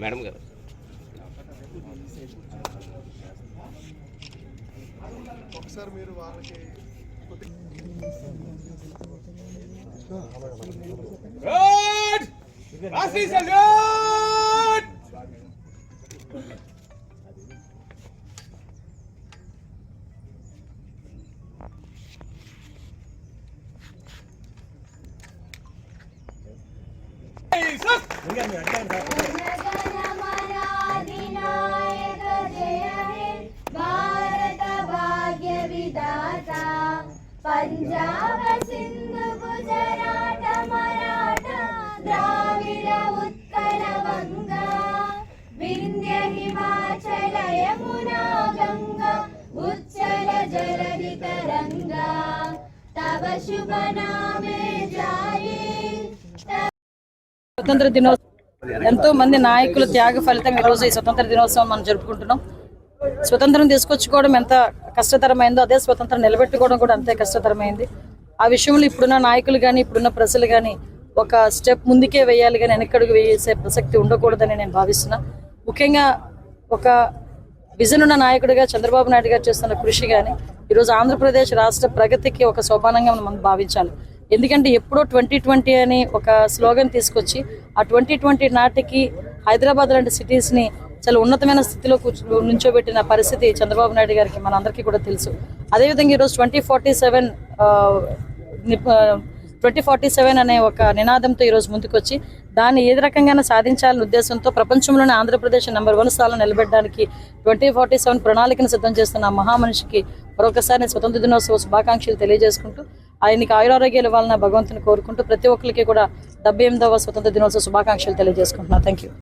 Madam గారు ఒకసారి మీరు వాళ్ళకి అడిగాను అడిగాను పంజాబ సింధు గుజరాట మరాఠ ద్రావిడ వంగ. వింధ్య హిమాచల యమునా గంగ ఉచ్చల తరంగ తవ శుభ నామే స్వతంత్ర దినోత్సవం. ఎంతో మంది నాయకుల త్యాగ ఫలితం ఈరోజు ఈ స్వతంత్ర దినోత్సవం మనం జరుపుకుంటున్నాం. స్వతంత్రం తీసుకొచ్చుకోవడం ఎంత కష్టతరమైందో అదే స్వతంత్రం నిలబెట్టుకోవడం కూడా అంతే కష్టతరమైంది. ఆ విషయంలో ఇప్పుడున్న నాయకులు కానీ ఇప్పుడున్న ప్రజలు కానీ ఒక స్టెప్ ముందుకే వేయాలి కానీ వెనకడుగు వేసే ప్రసక్తి ఉండకూడదని నేను భావిస్తున్నా. ముఖ్యంగా ఒక విజన్ ఉన్న నాయకుడిగా చంద్రబాబు నాయుడు గారు చేస్తున్న కృషి కానీ ఈరోజు ఆంధ్రప్రదేశ్ రాష్ట్ర ప్రగతికి ఒక సోపానంగా మనం భావించాలి. ఎందుకంటే ఎప్పుడో ట్వంటీ ట్వంటీ అని ఒక స్లోగన్ తీసుకొచ్చి ఆ ట్వంటీ ట్వంటీ నాటికి హైదరాబాద్ లాంటి సిటీస్ని చాలా ఉన్నతమైన స్థితిలో కూర్చో నుంచోబెట్టిన పరిస్థితి చంద్రబాబు నాయుడు గారికి మనందరికీ కూడా తెలుసు. అదేవిధంగా ఈరోజు twenty forty seven twenty forty seven అనే ఒక నినాదంతో ఈరోజు ముందుకొచ్చి దాన్ని ఏది రకంగానే సాధించాలనే ఉద్దేశంతో ప్రపంచంలోనే ఆంధ్రప్రదేశ్ నెంబర్ వన్ స్థానం నిలబెట్టడానికి ట్వంటీ ఫార్టీ సెవెన్ ప్రణాళికను సిద్ధం చేస్తున్న మహామనిషికి మరొకసారి నేను స్వతంత్ర దినోత్సవ శుభాకాంక్షలు తెలియజేసుకుంటూ ఆయనకి ఆయురారోగ్యాలు ఇవ్వాలని భగవంతుని కోరుకుంటూ ప్రతి ఒక్కరికి కూడా డెబ్బై ఎనిమిదవ స్వతంత్ర దినోత్సవ శుభాకాంక్షలు తెలియజేసుకుంటున్నాను థ్యాంక్ యూ